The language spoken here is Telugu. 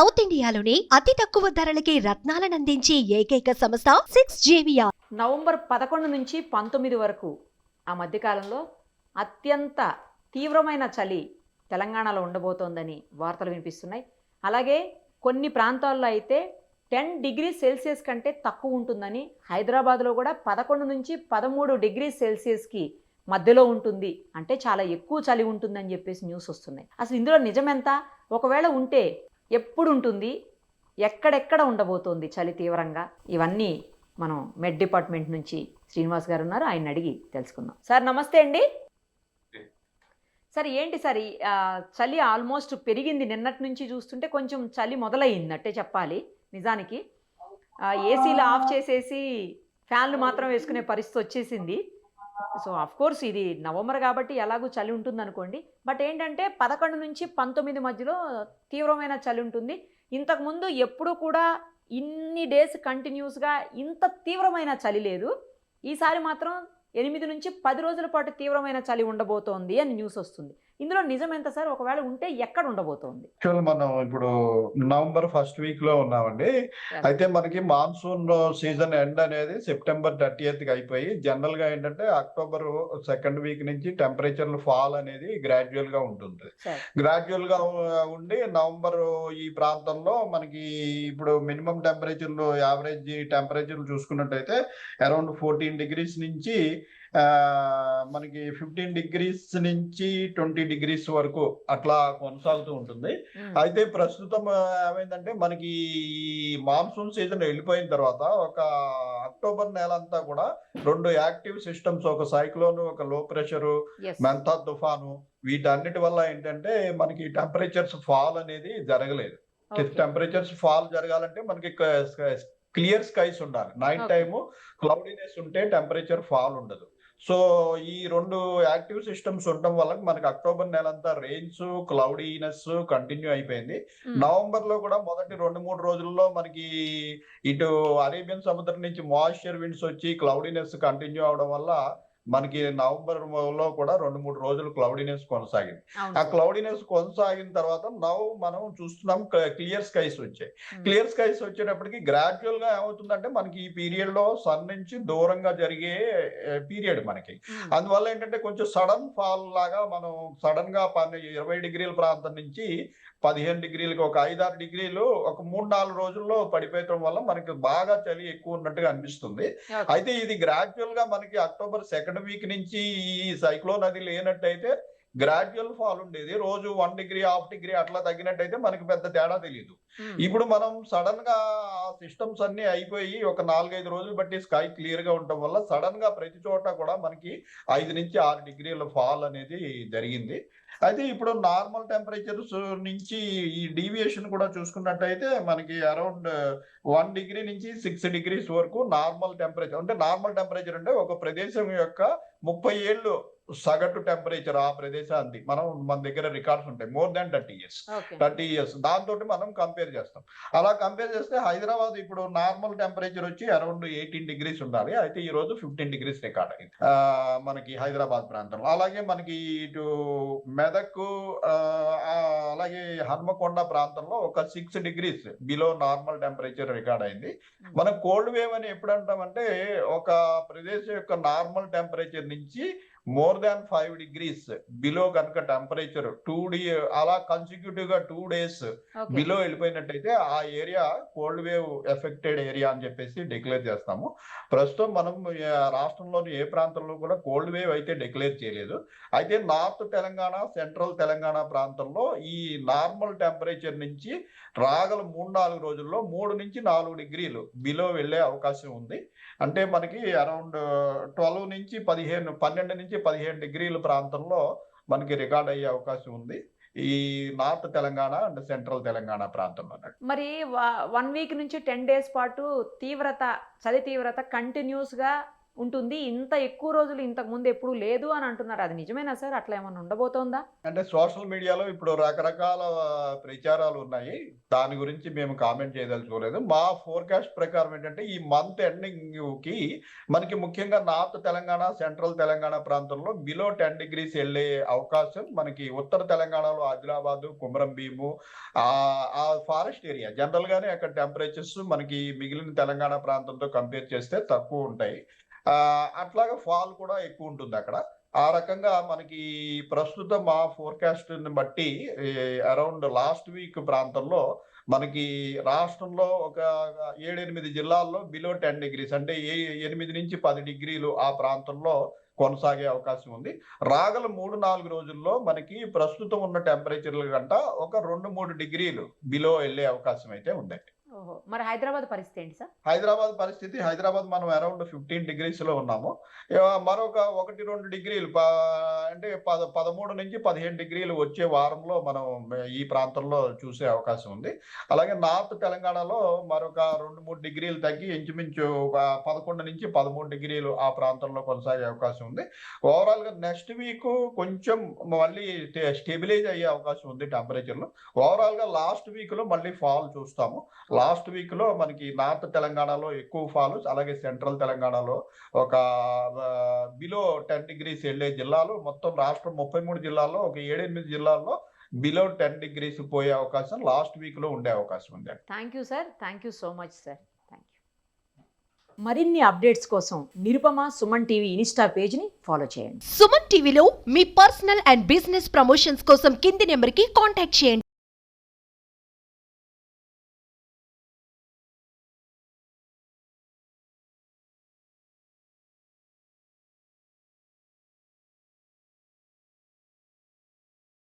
సౌత్ ఇండియాలోని అతి తక్కువ ధరలకి రత్నాలనందించే ఏకైక సంస్థ సిక్స్ జేవియా నవంబర్ పదకొండు నుంచి పంతొమ్మిది వరకు ఆ మధ్యకాలంలో అత్యంత తీవ్రమైన చలి తెలంగాణలో ఉండబోతోందని వార్తలు వినిపిస్తున్నాయి. అలాగే కొన్ని ప్రాంతాల్లో అయితే టెన్ డిగ్రీ సెల్సియస్ కంటే తక్కువ ఉంటుందని హైదరాబాద్లో కూడా పదకొండు నుంచి పదమూడు డిగ్రీ సెల్సియస్కి మధ్యలో ఉంటుంది. అంటే చాలా ఎక్కువ చలి ఉంటుందని చెప్పేసి న్యూస్ వస్తున్నాయి. అసలు ఇందులో నిజమెంత ఒకవేళ ఉంటే ఎప్పుడు ఉంటుంది ఎక్కడెక్కడ ఉండబోతోంది చలి తీవ్రంగా? ఇవన్నీ మనం మెడ్ డిపార్ట్మెంట్ నుంచి శ్రీనివాస్ గారు ఉన్నారు. ఆయన అడిగి తెలుసుకుందాం. సార్ నమస్తే అండి. సార్ ఏంటి సార్ చలి ఆల్మోస్ట్ పెరిగింది. నిన్నటి నుంచి చూస్తుంటే కొంచెం చలి మొదలయ్యిందట్టే చెప్పాలి నిజానికి. ఏసీలు ఆఫ్ చేసేసి ఫ్యాన్లు మాత్రం వేసుకునే పరిస్థితి వచ్చేసింది. సో అఫ్ కోర్స్ ఇది నవంబర్ కాబట్టి ఎలాగూ చలి ఉంటుంది అనుకోండి బట్ ఏంటంటే పదకొండు నుంచి పంతొమ్మిది మధ్యలో తీవ్రమైన చలి ఉంటుంది. ఇంతకుముందు ఎప్పుడూ కూడా ఇన్ని డేస్ కంటిన్యూస్గా ఇంత తీవ్రమైన చలి లేదు. ఈసారి మాత్రం ఎనిమిది నుంచి పది రోజుల పాటు తీవ్రమైన చలి ఉండబోతోంది అని న్యూస్ వస్తుంది. ఇందులో నిజం ఎంత సార్? ఒకవేళ ఉంటే ఎక్కడ ఉండబోతోంది? యాక్చువల్ మనం ఇప్పుడు నవంబర్ ఫస్ట్ వీక్లో ఉన్నామండి అయితే మనకి మాన్సూన్ సీజన్ ఎండ్ అనేది సెప్టెంబర్ థర్టీ కి అయిపోయి జనరల్గా ఏంటంటే అక్టోబర్ సెకండ్ వీక్ నుంచి టెంపరేచర్లు ఫాల్ అనేది గ్రాడ్యువల్గా ఉంటుంది. గ్రాడ్యువల్గా ఉండి నవంబర్ ఈ ప్రాంతంలో మనకి ఇప్పుడు మినిమం టెంపరేచర్లు యావరేజ్ టెంపరేచర్లు చూసుకున్నట్టయితే అరౌండ్ ఫోర్టీన్ డిగ్రీస్ నుంచి మనకి ఫిఫ్టీన్ డిగ్రీస్ నుంచి ట్వంటీ డిగ్రీస్ వరకు అట్లా కొనసాగుతూ ఉంటుంది. అయితే ప్రస్తుతం ఏమైందంటే మనకి ఈ మాన్సూన్ సీజన్ వెళ్ళిపోయిన తర్వాత ఒక అక్టోబర్ నెల అంతా కూడా రెండు యాక్టివ్ సిస్టమ్స్ ఒక సైక్లోన్ ఒక లో ప్రెషర్. మెంతా తుఫాను వీటన్నిటి వల్ల ఏంటంటే మనకి టెంపరేచర్స్ ఫాల్ అనేది జరగలేదు. టెంపరేచర్స్ ఫాల్ జరగాలంటే మనకి క్లియర్ స్కైస్ ఉండాలి నైట్. టైము క్లౌడీనెస్ ఉంటే టెంపరేచర్ ఫాల్ ఉండదు సో ఈ రెండు యాక్టివ్ సిస్టమ్స్ ఉండడం వల్ల మనకి అక్టోబర్ నెలంతా రెయిన్స్ క్లౌడీనెస్ కంటిన్యూ అయిపోయింది. నవంబర్లో కూడా మొదటి రెండు మూడు రోజుల్లో మనకి ఇటు అరేబియన్ సముద్రం నుంచి మాయిశ్చర్ విండ్స్ వచ్చి క్లౌడీనెస్ కంటిన్యూ అవడం వల్ల మనకి నవంబర్లో కూడా రెండు మూడు రోజులు క్లౌడీనెస్ కొనసాగింది ఆ. క్లౌడీనెస్ కొనసాగిన తర్వాత నవ్ మనం చూస్తున్నాం క్లియర్ స్కైస్ వచ్చాయి. క్లియర్ స్కైస్ వచ్చేటప్పటికి గ్రాడ్యువల్గా ఏమవుతుందంటే మనకి ఈ పీరియడ్లో సన్ నుంచి దూరంగా జరిగే పీరియడ్ మనకి. అందువల్ల ఏంటంటే కొంచెం సడన్ ఫాల్ లాగా మనం సడన్గా పని ఇరవై డిగ్రీల ప్రాంతం నుంచి పదిహేను డిగ్రీలకు ఒక ఐదారు డిగ్రీలు ఒక మూడు నాలుగు రోజుల్లో పడిపోయటం వల్ల మనకి బాగా చలి ఎక్కువ ఉన్నట్టుగా అనిపిస్తుంది. అయితే ఇది గ్రాడ్యువల్గా మనకి అక్టోబర్ సెకండ్ వీక్ నుంచి ఈ సైక్లోన్ అది లేనట్టయితే గ్రాడ్యువల్ ఫాల్ ఉండేది. రోజు వన్ డిగ్రీ హాఫ్ డిగ్రీ అట్లా తగ్గినట్టయితే మనకి పెద్ద తేడా తెలియదు మ్మ్. ఇప్పుడు మనం సడన్గా సిస్టమ్స్ అన్ని అయిపోయి ఒక నాలుగైదు రోజులు బట్టి స్కై క్లియర్గా ఉండటం వల్ల సడన్గా ప్రతి చోట కూడా మనకి ఐదు నుంచి ఆరు డిగ్రీల ఫాల్ అనేది జరిగింది. అయితే ఇప్పుడు నార్మల్ టెంపరేచర్స్ నుంచి ఈ డీవియేషన్ కూడా చూసుకున్నట్టయితే మనకి అరౌండ్ వన్ డిగ్రీ నుంచి సిక్స్ డిగ్రీస్ వరకు నార్మల్ టెంపరేచర్ అంటే నార్మల్ టెంపరేచర్ అంటే ఒక ప్రదేశం యొక్క ముప్పై ఏళ్ళు సగటు టెంపరేచర్ ఆ ప్రదేశాన్ని మనం మన దగ్గర రికార్డ్స్ ఉంటాయి. More than thirty years. Thirty years దాంతో మనం కంపేర్ చేస్తాం. అలా కంపేర్ చేస్తే హైదరాబాద్ ఇప్పుడు నార్మల్ టెంపరేచర్ వచ్చి అరౌండ్ ఎయిటీన్ డిగ్రీస్ ఉండాలి. అయితే ఈ రోజు ఫిఫ్టీన్ డిగ్రీస్ రికార్డ్ అయింది. మనకి హైదరాబాద్ ప్రాంతంలో. అలాగే మనకి ఇటు మెదక్ అలాగే హన్మకొండ ప్రాంతంలో ఒక six degrees below normal temperature record అయింది. మనం కోల్డ్ వేవ్ అని ఎప్పుడు అంటామంటే ఒక ప్రదేశం యొక్క నార్మల్ టెంపరేచర్ నుంచి more than five degrees below కనుక టెంపరేచర్ టూ డి అలా కన్సిక్యూటివ్గా టూ డేస్. బిలో వెళ్ళిపోయినట్టయితే ఆ area cold wave affected area అని చెప్పేసి డిక్లేర్ చేస్తాము. ప్రస్తుతం మనం రాష్ట్రంలోని ఏ ప్రాంతంలో కూడా కోల్డ్ వేవ్ అయితే డిక్లేర్ చేయలేదు. అయితే నార్త్ తెలంగాణ సెంట్రల్ తెలంగాణ ప్రాంతంలో ఈ నార్మల్ టెంపరేచర్ నుంచి రాగల మూడు నాలుగు రోజుల్లో మూడు నుంచి నాలుగు డిగ్రీలు బిలో వెళ్ళే అవకాశం ఉంది. అంటే మనకి అరౌండ్ ట్వెల్వ్ నుంచి పదిహేను పన్నెండు నుంచి పదిహేను డిగ్రీల ప్రాంతంలో మనకి రికార్డ్ అయ్యే అవకాశం ఉంది. ఈ north Telangana and central Telangana ప్రాంతంలో మరి వన్ వీక్ నుంచి టెన్ డేస్ పాటు తీవ్రత చలి తీవ్రత కంటిన్యూస్గా ఉంటుంది. ఇంత ఎక్కువ రోజులు ఇంతకు ముందు ఎప్పుడు లేదు అని అంటున్నారు. అది నిజమేనా సార్? అట్లా ఏమన్నా ఉండబోతోందా? అంటే సోషల్ మీడియాలో ఇప్పుడు రకరకాల ప్రచారాలు ఉన్నాయి. దాని గురించి మేము కామెంట్ చేయదలుచుకోలేదు మా ఫోర్కాస్ట్ ప్రకారం ఏంటంటే ఈ మంత్ ఎండింగ్కి మనకి ముఖ్యంగా నార్త్ తెలంగాణ సెంట్రల్ తెలంగాణ ప్రాంతంలో బిలో టెన్ డిగ్రీస్ వెళ్ళే అవకాశం మనకి ఉత్తర తెలంగాణలో ఆదిలాబాద్ కుమరం భీము ఆ ఫారెస్ట్ ఏరియా. జనరల్ గానే అక్కడ టెంపరేచర్స్ మనకి మిగిలిన తెలంగాణ ప్రాంతంతో కంపేర్ చేస్తే తక్కువ ఉంటాయి. అట్లాగా ఫాల్ కూడా ఎక్కువ ఉంటుంది అక్కడ. ఆ రకంగా మనకి ప్రస్తుతం మా ఫోర్కాస్ట్ని బట్టి అరౌండ్ లాస్ట్ వీక్ ప్రాంతంలో మనకి రాష్ట్రంలో ఒక ఏడెనిమిది జిల్లాల్లో బిలో టెన్ డిగ్రీస్ అంటే ఏ ఎనిమిది నుంచి పది డిగ్రీలు ఆ ప్రాంతంలో కొనసాగే అవకాశం ఉంది. రాగల మూడు నాలుగు రోజుల్లో మనకి ప్రస్తుతం ఉన్న టెంపరేచర్ల కంట ఒక రెండు మూడు డిగ్రీలు బిలో వెళ్ళే అవకాశం అయితే ఉంది మరి హైదరాబాద్ పరిస్థితి ఏంటి సార్? హైదరాబాద్ పరిస్థితి హైదరాబాద్ మనం అరౌండ్ ఫిఫ్టీన్ డిగ్రీస్లో ఉన్నాము. మరొక ఒకటి రెండు డిగ్రీలు అంటే పద పదమూడు నుంచి పదిహేను డిగ్రీలు వచ్చే వారంలో మనం ఈ ప్రాంతంలో చూసే అవకాశం ఉంది. అలాగే నార్త్ తెలంగాణలో మరొక రెండు మూడు డిగ్రీలు తగ్గి ఇంచుమించు ఒక పదకొండు నుంచి పదమూడు డిగ్రీలు ఆ ప్రాంతంలో కొనసాగే అవకాశం ఉంది. ఓవరాల్గా నెక్స్ట్ వీక్ కొంచెం మళ్ళీ స్టెబిలైజ్ అయ్యే అవకాశం ఉంది టెంపరేచర్లో ఓవరాల్గా లాస్ట్ వీక్లో మళ్ళీ ఫాల్ చూస్తాము. లాస్ట్ వీక్లో మనకి నార్త్ తెలంగాణలో ఎక్కువ ఫాల్ అలాగే సెంట్రల్ తెలంగాణలో ఒక బిలో టెన్ డిగ్రీస్ వెళ్ళే జిల్లాలు మొత్తం మొత్తం రాష్ట్రం ముప్పై మూడు జిల్లాల్లో ఒక ఏడెనిమిది జిల్లాల్లో బిలో టెన్ డిగ్రీస్ పోయే అవకాశం లాస్ట్ వీక్లో ఉండే అవకాశం ఉంది thank you sir thank you so much sir thank you మరిన్ని అప్డేట్స్ కోసం నిరుపమ సుమన్ టీవీ ఇన్స్టా పేజ్ని ఫాలో చేయండి. సుమన్ టీవీలో మీ పర్సనల్ అండ్ బిజినెస్ ప్రమోషన్స్ కోసం కింది నెంబర్కి కాంటాక్ట్ చేయండి.